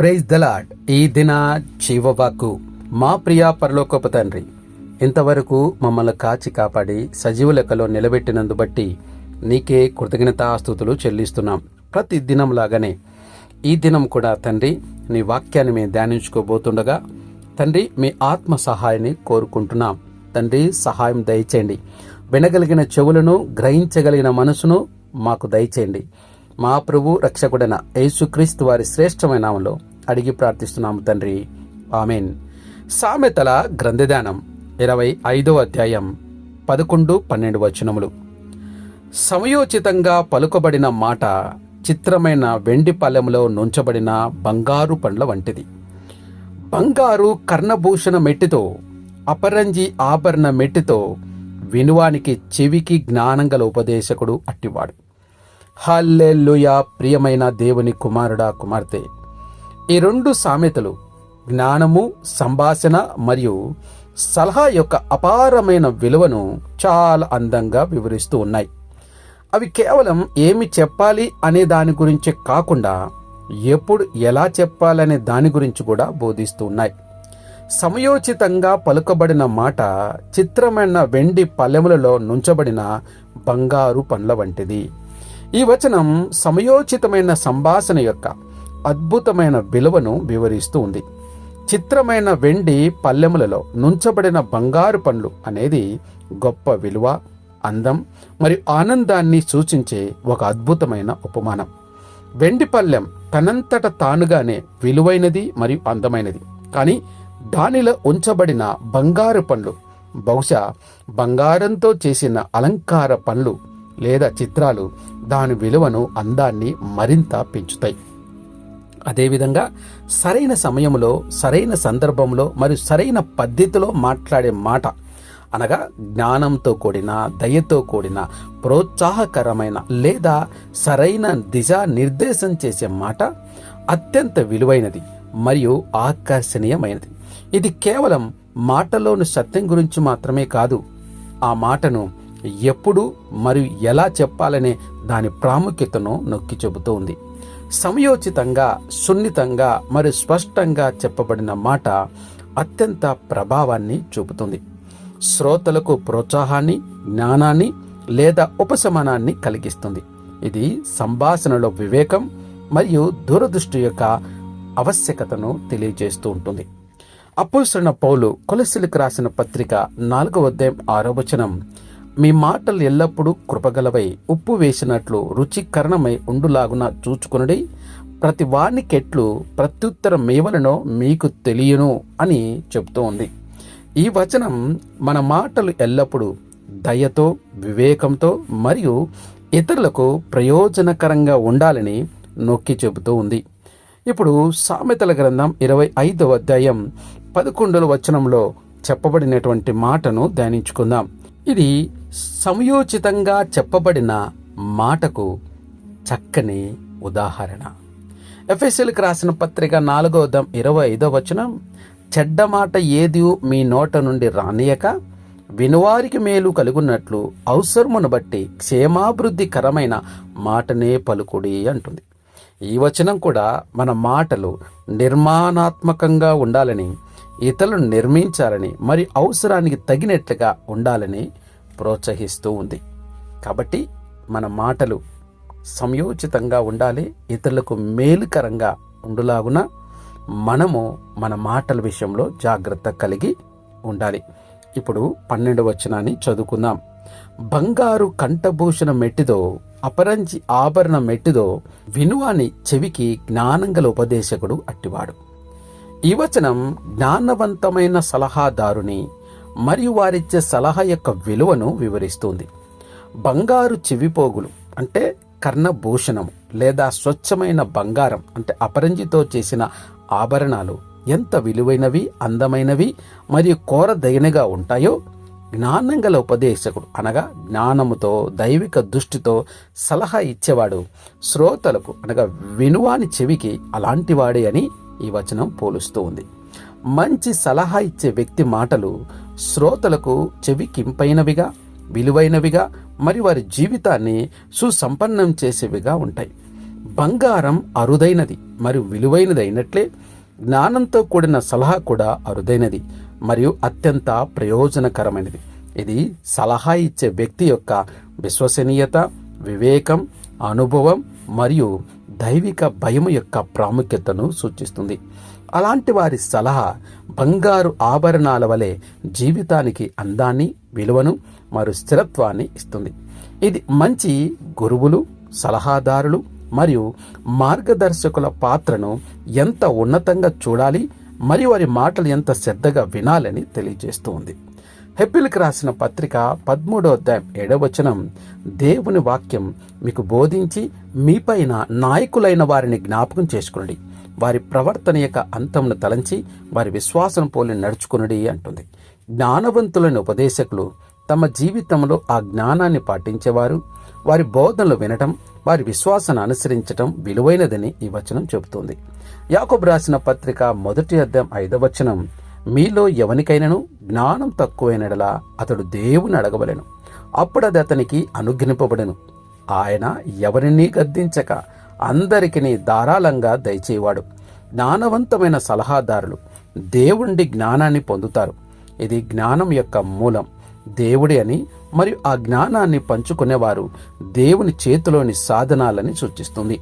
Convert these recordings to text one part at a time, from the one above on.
Praise the Lord ఈ దిన జీవవాకు మా ప్రియ పరలోకపు తండ్రి ఇంతవరకు మమ్మల్ని కాచి కాపాడి సజీవ లెక్కలో నిలబెట్టినందు బట్టి నీకే కృతజ్ఞతాస్తుతులు చెల్లిస్తున్నాం. ప్రతి దినం లాగానే ఈ దినం కూడా తండ్రి నీ వాక్యాన్ని మేము ధ్యానించుకోబోతుండగా తండ్రి మీ ఆత్మ సహాయాన్ని కోరుకుంటున్నాం. తండ్రి సహాయం దయచేయండి. వినగలిగిన చెవులను గ్రహించగలిగిన మనసును మాకు దయచేయండి. మా ప్రభు రక్షకుడైన యేసుక్రీస్తు వారి శ్రేష్టమైన నామంలో అడిగి ప్రార్థిస్తున్నాము తండ్రి. ఆమెన్. సామెతల గ్రంథదానం ఇరవై ఐదవ అధ్యాయం పదకొండు పన్నెండు వచనములు. సమయోచితంగా పలుకబడిన మాట చిత్రమైన వెండి పల్లెములో నుంచబడిన బంగారు పండ్ల వంటిది. బంగారు కర్ణభూషణ మెట్టితో అపరంజి ఆభరణ మెట్టితో వినువానికి చెవికి జ్ఞానం గల ఉపదేశకుడు అట్టివాడు. హల్లెల్లుయా ప్రియమైన దేవుని కుమారుడా కుమార్తె. ఈ రెండు సామెతలు జ్ఞానము సంభాషణ మరియు సలహా యొక్క అపారమైన విలువను చాలా అందంగా వివరిస్తూ ఉన్నాయి. అవి కేవలం ఏమి చెప్పాలి అనే దాని గురించి కాకుండా ఎప్పుడు ఎలా చెప్పాలనే దాని గురించి కూడా బోధిస్తూ ఉన్నాయి. సమయోచితంగా పలుకబడిన మాట చిత్రమైన వెండి పల్లెములలో నుంచబడిన బంగారు పండ్ల వంటిది. ఈ వచనం సమయోచితమైన సంభాషణ యొక్క అద్భుతమైన విలువను వివరిస్తూ ఉంది. చిత్రమైన వెండి పల్లెములలో నుంచబడిన బంగారు పండ్లు అనేది గొప్ప విలువ అందం మరియు ఆనందాన్ని సూచించే ఒక అద్భుతమైన ఉపమానం. వెండి పల్లెం తనంతట తానుగానే విలువైనది మరియు అందమైనది. కానీ దానిలో ఉంచబడిన బంగారు పండ్లు బహుశా బంగారంతో చేసిన అలంకార పండ్లు లేదా చిత్రాలు దాని విలువను అందాన్ని మరింత పెంచుతాయి. అదేవిధంగా సరైన సమయంలో సరైన సందర్భంలో మరియు సరైన పద్ధతిలో మాట్లాడే మాట అనగా జ్ఞానంతో కూడిన దయతో కూడిన ప్రోత్సాహకరమైన లేదా సరైన దిశ నిర్దేశం చేసే మాట అత్యంత విలువైనది మరియు ఆకర్షణీయమైనది. ఇది కేవలం మాటలోని సత్యం గురించి మాత్రమే కాదు ఆ మాటను ఎప్పుడు మరియు ఎలా చెప్పాలనే దాని ప్రాముఖ్యతను నొక్కి చెబుతూ ఉంది. సమయోచితంగా సున్నితంగా మరియు స్పష్టంగా చెప్పబడిన మాట అత్యంత ప్రభావాన్ని చూపుతుంది. శ్రోతలకు ప్రోత్సాహాన్ని జ్ఞానాన్ని లేదా ఉపశమనాన్ని కలిగిస్తుంది. ఇది సంభాషణలో వివేకం మరియు దూరదృష్టి యొక్క ఆవశ్యకతను తెలియజేస్తూ ఉంటుంది. అపోసరణ పౌలు కొలసిలకు రాసిన పత్రిక నాలుగవ అధ్యాయం ఆరో వచనం మీ మాటలు ఎల్లప్పుడూ కృపగలవై ఉప్పు వేసినట్లు రుచికరణమై ఉండులాగున చూచుకునుడి. ప్రతి వానికెట్లు ప్రత్యుత్తర మేవలను మీకు తెలియను అని చెబుతూ ఉంది ఈ వచనం మన మాటలు ఎల్లప్పుడూ దయతో వివేకంతో మరియు ఇతరులకు ప్రయోజనకరంగా ఉండాలని నొక్కి చెబుతూ ఉంది. ఇప్పుడు సామెతల గ్రంథం ఇరవై ఐదవ అధ్యాయం పదకొండవ వచనంలో చెప్పబడినటువంటి మాటను ధ్యానించుకుందాం. ఇది సమయోచితంగా చెప్పబడిన మాటకు చక్కని ఉదాహరణ. ఎఫ్ఎస్ఎల్కి రాసిన పత్రిక నాలుగో దం ఇరవై ఐదో వచనం చెడ్డ మాట ఏది మీ నోట నుండి రానియక వినువారికి మేలు కలుగున్నట్లు అవసరమును బట్టి క్షేమాభివృద్ధికరమైన మాటనే పలుకుడి అంటుంది. ఈ వచనం కూడా మన మాటలు నిర్మాణాత్మకంగా ఉండాలని ఇతరులను నిర్మించాలని మరి అవసరానికి తగినట్లుగా ఉండాలని ప్రోత్సహిస్తూ ఉంది. కాబట్టి మన మాటలు సమయోచితంగా ఉండాలి ఇతరులకు మేలుకరంగా ఉండులాగున మనము మన మాటల విషయంలో జాగ్రత్త కలిగి ఉండాలి. ఇప్పుడు పన్నెండు వచనాన్ని చదువుకుందాం. బంగారు కంఠభూషణ మెట్టిదో అపరంజి ఆభరణ మెట్టిదో వినువాని చెవికి జ్ఞానంగల ఉపదేశకుడు అట్టివాడు. ఈ వచనం జ్ఞానవంతమైన సలహాదారుని మరియు వారిచ్చే సలహా యొక్క విలువను వివరిస్తుంది. బంగారు చెవిపోగులు అంటే కర్ణభూషణము లేదా స్వచ్ఛమైన బంగారం అంటే అపరంజితో చేసిన ఆభరణాలు ఎంత విలువైనవి అందమైనవి మరియు కోరదగినగా ఉంటాయో జ్ఞానం గల ఉపదేశకుడు అనగా జ్ఞానముతో దైవిక దృష్టితో సలహా ఇచ్చేవాడు శ్రోతలకు అనగా వినువాని చెవికి అలాంటివాడే అని ఈ వచనం పోలుస్తూ ఉంది. మంచి సలహా ఇచ్చే వ్యక్తి మాటలు శ్రోతలకు చెవికింపైనవిగా విలువైనవిగా మరి వారి జీవితాన్ని సుసంపన్నం చేసేవిగా ఉంటాయి. బంగారం అరుదైనది మరియు విలువైనది అయినట్లే జ్ఞానంతో కూడిన సలహా కూడా అరుదైనది మరియు అత్యంత ప్రయోజనకరమైనది. ఇది సలహా ఇచ్చే వ్యక్తి యొక్క విశ్వసనీయత వివేకం అనుభవం మరియు దైవిక భయం యొక్క ప్రాముఖ్యతను సూచిస్తుంది. అలాంటి వారి సలహా బంగారు ఆభరణాల వలె జీవితానికి అందాన్ని విలువను మరియు స్థిరత్వాన్ని ఇస్తుంది. ఇది మంచి గురువులు సలహాదారులు మరియు మార్గదర్శకుల పాత్రను ఎంత ఉన్నతంగా చూడాలి మరియు వారి మాటలు ఎంత శ్రద్ధగా వినాలని తెలియజేస్తూ ఉంది. హెబ్బిల్కి రాసిన పత్రిక పదమూడో అధ్యాయం ఏడవచనం దేవుని వాక్యం మీకు బోధించి మీపైన నాయకులైన వారిని జ్ఞాపకం చేసుకునండి. వారి ప్రవర్తన యొక్క అంతంను తలంచి వారి విశ్వాసం పోలి నడుచుకునడి అంటుంది. జ్ఞానవంతులైన ఉపదేశకులు తమ జీవితంలో ఆ జ్ఞానాన్ని పాటించేవారు. వారి బోధనలు వినటం వారి విశ్వాసాన్ని అనుసరించటం విలువైనదని ఈ వచనం చెబుతుంది. యాకోబ్ రాసిన పత్రిక మొదటి అధ్యాయం ఐదవ వచనం మీలో ఎవనికైనను జ్ఞానం తక్కువైనడలా అతడు దేవుని అడగవలెను. అప్పుడు అది అతనికి అనుగ్రహింపబడెను. ఆయన ఎవరినీ గద్దించక అందరికిని ధారాళంగా దయచేవాడు. జ్ఞానవంతమైన సలహాదారులు దేవుండి జ్ఞానాన్ని పొందుతారు. ఇది జ్ఞానం యొక్క మూలం. దేవుడి అని మరియు ఆ జ్ఞానాన్ని పంచుకునేవారు దేవుని చేతిలోని సాధనాలని సూచిస్తుంది.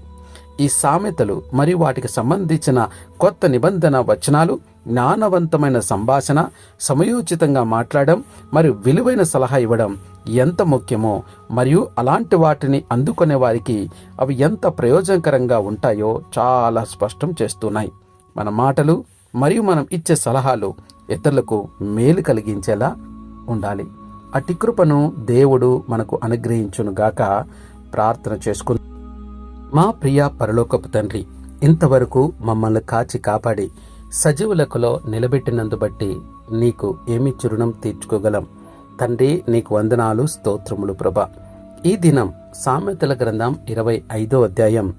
ఈ సామెతలు మరియు వాటికి సంబంధించిన కొత్త నిబంధన వచనాలు జ్ఞానవంతమైన సంభాషణ సమయోచితంగా మాట్లాడడం మరియు విలువైన సలహా ఇవ్వడం ఎంత ముఖ్యమో మరియు అలాంటి వాటిని అందుకునే వారికి అవి ఎంత ప్రయోజనకరంగా ఉంటాయో చాలా స్పష్టం చేస్తున్నాయి. మన మాటలు మరియు మనం ఇచ్చే సలహాలు ఇతరులకు మేలు కలిగించేలా ఉండాలి. అటి కృపను దేవుడు మనకు అనుగ్రహించునుగాక ప్రార్థన చేసుకుందాం. మా ప్రియ పరలోకపు తండ్రి ఇంతవరకు మమ్మల్ని కాచి కాపాడి సజీవులకులో నిలబెట్టినందు బట్టి నీకు ఏమి చురుణం తీర్చుకోగలం? తండ్రి నీకు వందనాలు స్తోత్రములు ప్రభ. ఈ దినం సామెతల గ్రంథం ఇరవై ఐదో అధ్యాయం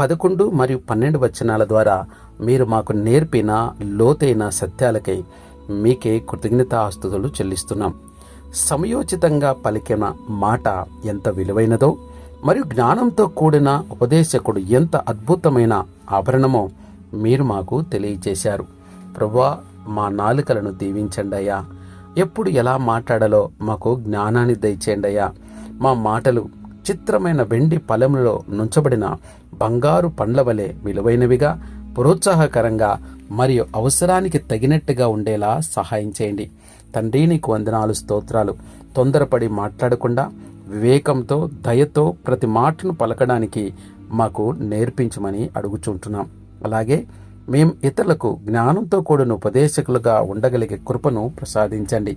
పదకొండు మరియు పన్నెండు వచనాల ద్వారా మీరు మాకు నేర్పిన లోతైన సత్యాలకై మీకే కృతజ్ఞతాస్తుతులు చెల్లిస్తున్నాం. సమయోచితంగా పలికిన మాట ఎంత విలువైనదో మరియు జ్ఞానంతో కూడిన ఉపదేశకుడు ఎంత అద్భుతమైన ఆభరణమో మీరు మాకు తెలియచేశారు. ప్రభా మా నాలుకలను దీవించండి అయ్యా. ఎప్పుడు ఎలా మాట్లాడాలో మాకు జ్ఞానాన్ని దయచేయండి అయ్యా. మా మాటలు చిత్రమైన వెండి పలములో నుంచబడిన బంగారు పండ్ల వలె విలువైనవిగా ప్రోత్సాహకరంగా మరియు అవసరానికి తగినట్టుగా ఉండేలా సహాయం చేయండి. తండ్రి నీకు వందనాలు స్తోత్రాలు. తొందరపడి మాట్లాడకుండా వివేకంతో దయతో ప్రతి మాటను పలకడానికి మాకు నేర్పించమని అడుగుచుంటున్నాం. అలాగే మేం ఇతరులకు జ్ఞానంతో కూడిన ఉపదేశకులుగా ఉండగలిగే కృపను ప్రసాదించండి.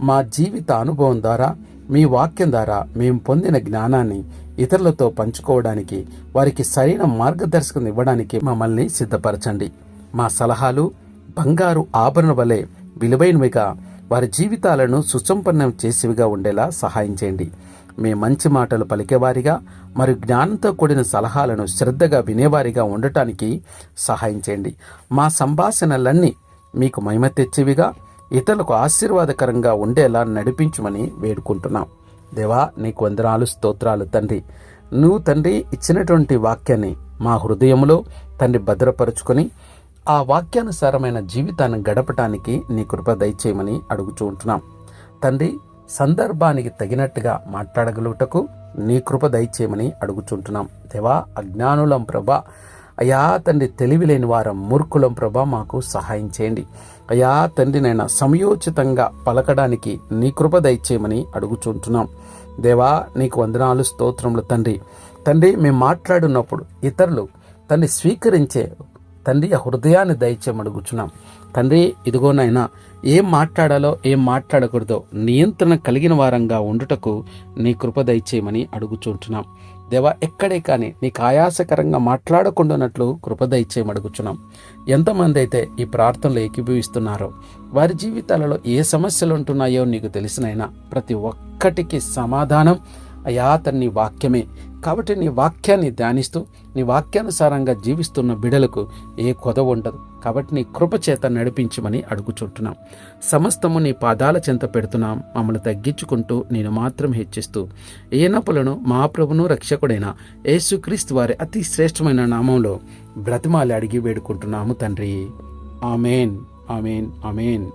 మా జీవిత అనుభవం ద్వారా మీ వాక్యం ద్వారా మేము పొందిన జ్ఞానాన్ని ఇతరులతో పంచుకోవడానికి వారికి సరైన మార్గదర్శకం ఇవ్వడానికి మమ్మల్ని సిద్ధపరచండి. మా సలహాలు బంగారు ఆభరణ వలె విలువైనవిగా వారి జీవితాలను సుసంపన్నం చేసేవిగా ఉండేలా సహాయం చేయండి. మీ మంచి మాటలు పలికేవారిగా మరియు జ్ఞానంతో కూడిన సలహాలను శ్రద్ధగా వినేవారిగా ఉండటానికి సహాయం చేయండి. మా సంభాషణలన్నీ మీకు మహిమ తెచ్చేవిగా ఇతరులకు ఆశీర్వాదకరంగా ఉండేలా నడిపించమని వేడుకుంటున్నాం. దేవా నీకు వందనాలు స్తోత్రాలు తండ్రి. నువ్వు తండ్రి ఇచ్చినటువంటి వాక్యాన్ని మా హృదయంలో తండ్రి భద్రపరుచుకొని ఆ వాక్యానుసారమైన జీవితాన్ని గడపటానికి నీ కృప దయచేయమని అడుగుచూ ఉంటున్నాం తండ్రి సందర్భానికి తగినట్టుగా మాట్లాడగలుగుటకు నీ కృప దయచేయమని అడుగుచుంటున్నాం. దేవా అజ్ఞానులం ప్రభా అయా తండ్రి తెలివి లేని వారం మూర్ఖులం ప్రభా మాకు సహాయం చేయండి. అయా తండ్రి నైనా సమయోచితంగా పలకడానికి నీ కృప దయచేయమని అడుగుచుంటున్నాం. దేవా నీకు వందనాలు స్తోత్రములు తండ్రి. తండ్రి మేము మాట్లాడున్నప్పుడు ఇతరులు తండ్రి స్వీకరించే తండ్రి ఆ హృదయాన్ని దయచేయమడుగుచున్నాం తండ్రి ఇదిగోనైనా ఏం మాట్లాడాలో ఏం మాట్లాడకూడదో నియంత్రణ కలిగిన వారంగా ఉండుటకు నీ కృప దయచేయమని అడుగుచుంటున్నాం. దేవా ఎక్కడే కానీ నీకు ఆయాసకరంగా మాట్లాడకుండానట్లు కృప దయచేయమడుగుచున్నాం ఎంతమంది అయితే ఈ ప్రార్థనలు ఏకీభవిస్తున్నారో వారి జీవితాలలో ఏ సమస్యలు ఉంటున్నాయో నీకు తెలిసినైనా ప్రతి ఒక్కటికి సమాధానం. అయా తన్ని వాక్యమే కాబట్టి నీ వాక్యాన్ని ధ్యానిస్తూ నీ వాక్యానుసారంగా జీవిస్తున్న బిడలకు ఏ కొదవ ఉండదు. కాబట్టి నీ కృపచేత నడిపించమని అడుగుచుంటున్నాం. సమస్తము నీ పాదాల చెంత పెడుతున్నాం. మమ్మల్ని తగ్గించుకుంటూ నేను మాత్రం హెచ్చిస్తూ ఏనపులను మా ప్రభును రక్షకుడైన యేసుక్రీస్తు వారి అతి శ్రేష్టమైన నామంలో బ్రతిమాలి అడిగి వేడుకుంటున్నాము తండ్రి. ఆమెన్. ఆమెన్. ఆమెన్.